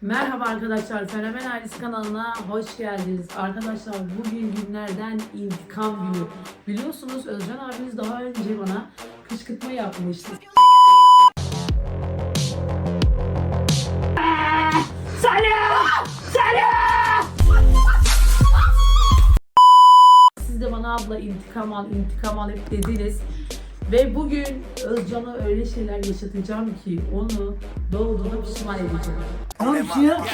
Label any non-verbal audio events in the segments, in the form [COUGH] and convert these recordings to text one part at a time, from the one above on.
Merhaba arkadaşlar, Fenomen Ailesi kanalına hoş geldiniz. Arkadaşlar bugün günlerden intikam günü. Biliyorsunuz Özcan abiniz daha önce bana kışkırtma yapmıştı. Siz de bana abla intikam al, intikam al hep dediniz. Ve bugün Özcan'a öyle şeyler yaşatacağım ki onu doğduğuna pişman edeceğim. Tamam şey yap.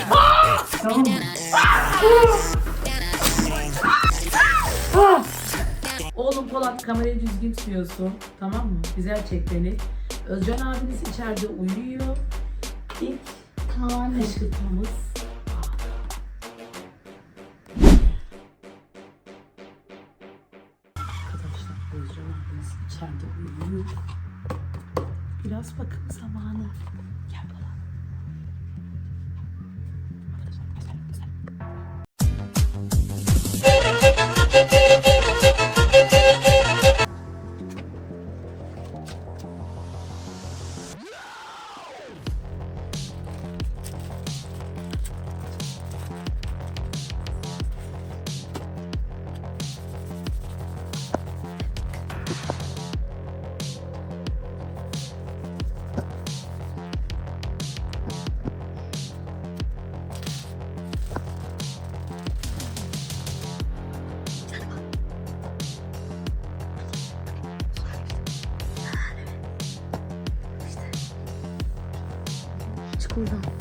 Tamam. Oğlum Polat kamerayı düzgün tutuyorsun. Tamam mı? Güzel çek beni. Özcan abiniz içeride uyuyor. İlk anne. kışkırtmamız. Yap.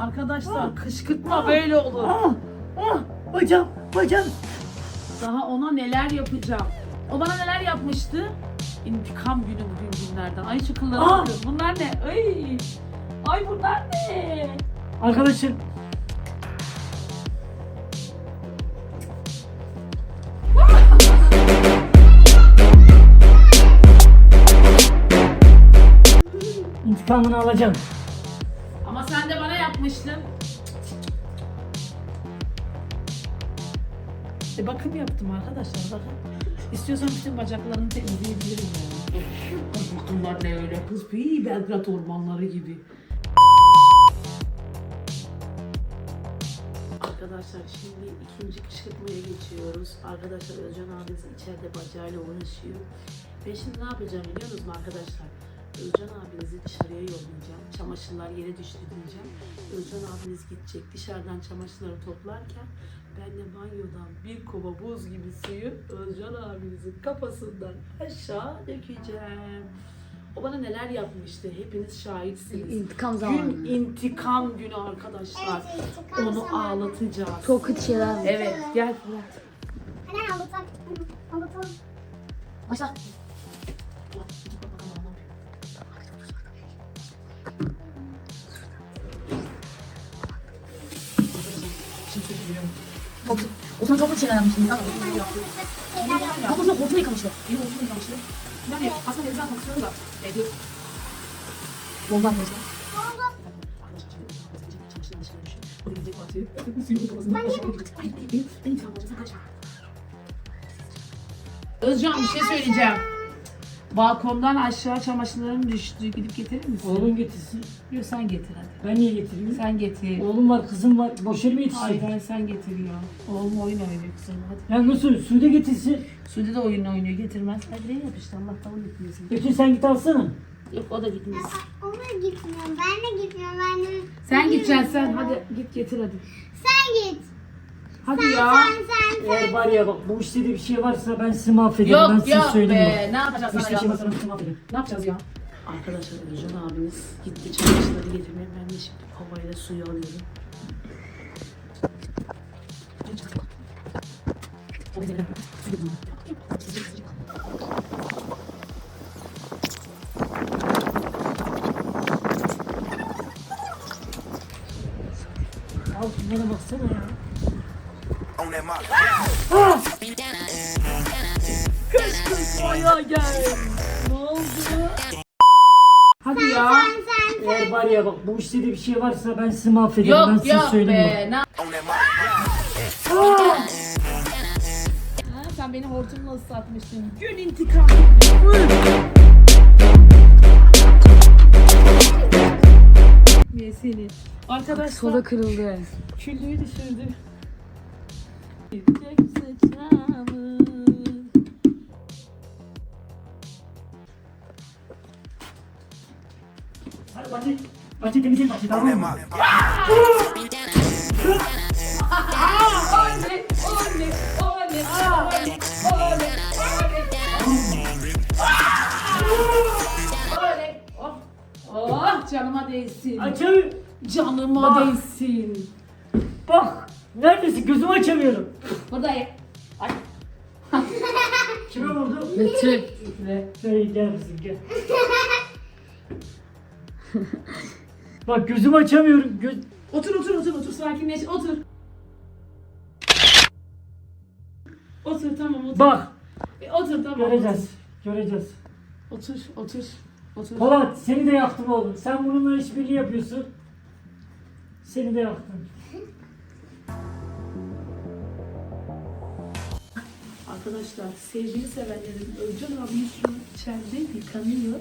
Arkadaşlar kışkırtma böyle olur. Ah, ah, bacağım, bacağım. Daha ona neler yapacağım. O bana neler yapmıştı? İntikam günü bugün günlerden. Ay şu kıllara Aa! bakın. Bunlar ne? Ay. Ay bunlar ne? Arkadaşım. İntikamını alacağım. Ama sen de bana yapmıştın. E bakım yaptım arkadaşlar bakın. İstiyorsan bütün bacaklarını temizleyebilirim yani. Kız bu kıllar ne öyle kız? İyi Belgrad ormanları gibi. Arkadaşlar şimdi ikinci kışkırtmaya geçiyoruz. Arkadaşlar Özcan abisi içeride bacağıyla uğraşıyor. Ben şimdi ne yapacağım biliyor musunuz arkadaşlar? Özcan abinizi dışarıya yollayacağım. Çamaşırlar yere düştü diyeceğim. Özcan abiniz gidecek dışarıdan çamaşırları toplarken ben de banyodan bir kova buz gibi suyu Özcan abinizin kafasından aşağı dökeceğim. O bana neler yapmıştı hepiniz şahitsiniz. İntikam Gün zamanı. intikam günü arkadaşlar. Onu ağlatacağız. Çok kötü şeyler var. Evet gel Fırat. Hemen anlatalım. Anlatalım. Başla. Çok, o sana çok kötü şeyler yapmıştın. Kafasına koltuğunu yıkamıştı. Yine olsun yıkamıştı. Yani aslında denize atmak istiyorum da. E, dur. Volkan arkadaşlar. Arkadaşlar şimdi çamaşırlar dışarı düşüyor. O gidecek batıyor. Suyun kafasına aşağı gidecek. Hayır hayır benim, benim intikam alacağım sen kaçma. Özcan bir şey söyleyeceğim. Balkondan aşağı çamaşırların düştü. Gidip getirir misin? Oğlum getirsin. Yok sen getir hadi. Ben niye getireyim? Sen getir. Oğlum var, kızım var. Boş yere mi Hayır yetişsin? hayır sen getir ya. Oğlum oyun oynuyor kızım hadi. Ya nasıl? Suda getirsin. Sude de oyun oynuyor getirmez. Hadi ne yap işte Allah tavır gitmesin. Götür sen git alsana. Yok o da gitmez. Ona gitmiyorum. Ben de gitmiyorum. Ben de... Sen gideceksin sen hadi git getir hadi. Sen git. Hadi Sen, ya. sen, sen. Eğer var ya bak bu işte de bir şey varsa ben sizi mahvederim. ben Yok size yok söyleyeyim be. Ne yapacağız bak. Bu sana işte bir şey ya? varsa ben sizi mahvederim. Ne yapacağız ya? Arkadaşlar Özcan abimiz gitti çamaşırları getirmeye. Ben de şimdi kovayla suyu alıyorum. Al on that mark. Kışkırtmaya gel. Ne oldu? ya. Sen sen sen. Eğer var ya bak bu işte de bir şey varsa ben sizi mahvederim. ben Yok size yok söyleyeyim bak. be. Ne? Ha, sen beni hortumla ıslatmıştın. Gün intikam. Niye seni? Arkadaşlar Sola kırıldı. küllüğü düşürdü. Oh, oh canıma değsin. Açamıyorum. Canıma Bak. değsin. Bak. Neredesin? Gözümü açamıyorum. Buradayım. Ay. [LAUGHS] Kime vurdu? Betül. Ve Hey gel kızım [LAUGHS] gel. Bak gözümü açamıyorum. Göz... Otur otur otur otur sakinleş otur. Otur tamam otur. Bak E, otur tamam. göreceğiz. Göreceğiz. Otur otur. Otur. Polat seni de yaktım oğlum. Sen bununla işbirliği yapıyorsun. Seni de yaktım. Arkadaşlar sevgili sevenlerim Özcan abim şu içeride yıkanıyor.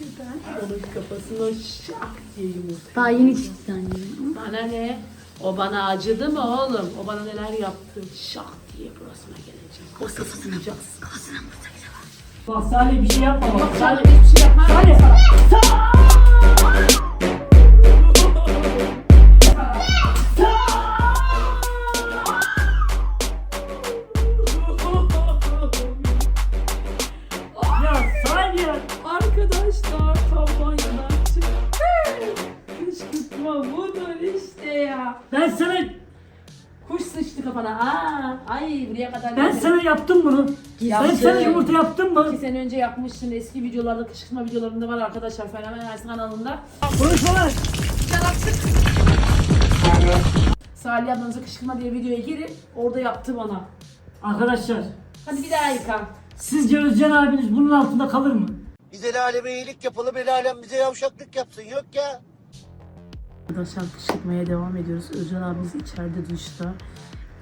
Ben onun kafasına şak diye yumurta. Daha yeni çıktı annem. Bana ne? O bana acıdı mı oğlum? O bana neler yaptı? Şak diye burasına geleceğim. O sesi duyacaksın. Bak Salih bir şey yapma bak. Salih. hiçbir şey yapmam. Salih. Ya kafana. Aa, ay buraya kadar. ben geldi. sana yaptım bunu. Ben Yaptın. sana yumurta yaptım mı? İki sene önce yapmıştın. Eski videolarda, kışkırtma videolarında var arkadaşlar. Fenomen Ersin kanalında. Konuşma lan. Salih ablanıza kışkırtma diye videoya girin. Orada yaptı bana. Arkadaşlar Hadi bir daha yıkan. sizce Özcan abiniz bunun altında kalır mı? Biz el aleme iyilik yapalım, el alem bize yavşaklık yapsın. Yok ya. Arkadaşlar kışkırtmaya devam ediyoruz. Özcan abimiz içeride duşta.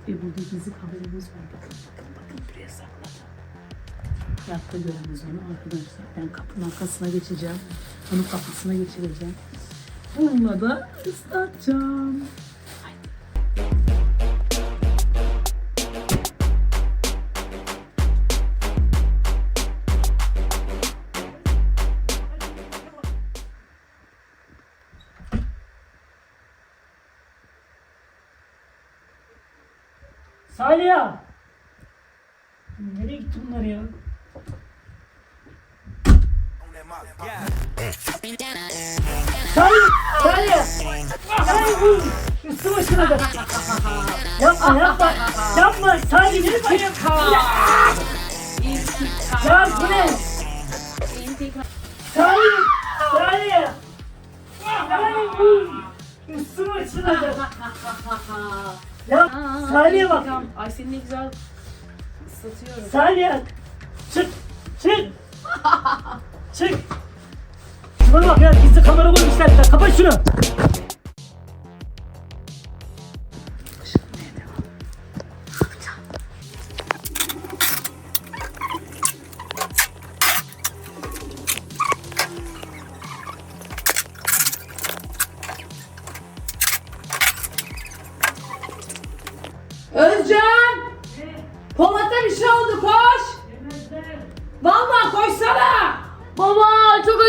Ve burada gizli kameramız var. Bakın bakın bakın buraya sakladım. Yatta göremez onu arkadaşlar. Ben kapının arkasına geçeceğim. Onun kapısına geçireceğim. Bununla da ıslatacağım. Salih ya. Nereye gitti bunlar ya? Salih! Salih vur! Üstü başına da. Yapma yapma. Yapma Salih lütfen. Ya bu ne? Salih! Salih vur! Üstü başına da. Ya Salih'e bak. Ay seni ne güzel ıslatıyorum. Salih! Çık! Çık! [LAUGHS] Çık! Şuna bak ya gizli kamera koymuşlar. Kapat şunu.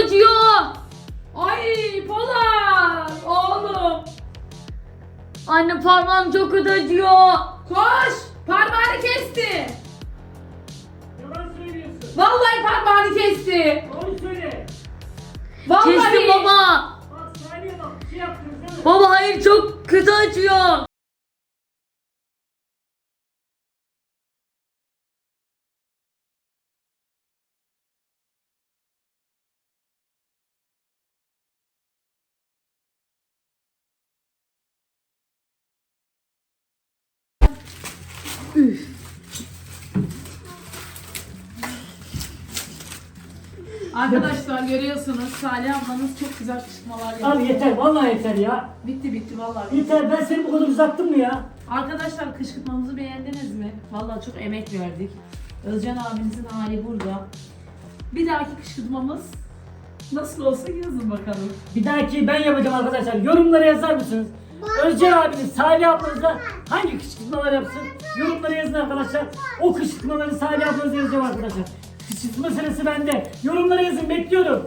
Acıyor. Ay Polat! Oğlum! Anne parmağım çok kötü acıyor. Koş! Parmağını kesti! Yalan söylüyorsun. Vallahi parmağını kesti! Doğru söyle. Vallahi! Kestim baba. Bak bak. Şey yaptın. Baba hayır çok kötü acıyor. Arkadaşlar görüyorsunuz Salih ablanız çok güzel çıkmalar yaptı. Abi yeter vallahi yeter ya. Bitti bitti vallahi. bitti. Yeter ben seni bu kadar uzattım mı ya? Arkadaşlar kışkırtmamızı beğendiniz mi? Vallahi çok emek verdik. Özcan abimizin hali burada. Bir dahaki kışkırtmamız nasıl olsa yazın bakalım. Bir dahaki ben yapacağım arkadaşlar. Yorumlara yazar mısınız? Özcan abiniz, Salih ablanıza hangi kışkırtmalar yapsın? Yorumlara yazın arkadaşlar. O kışkırtmaları Salih ablanıza yazacağım arkadaşlar. Kışkırtma sırası bende. Yorumlara yazın bekliyorum.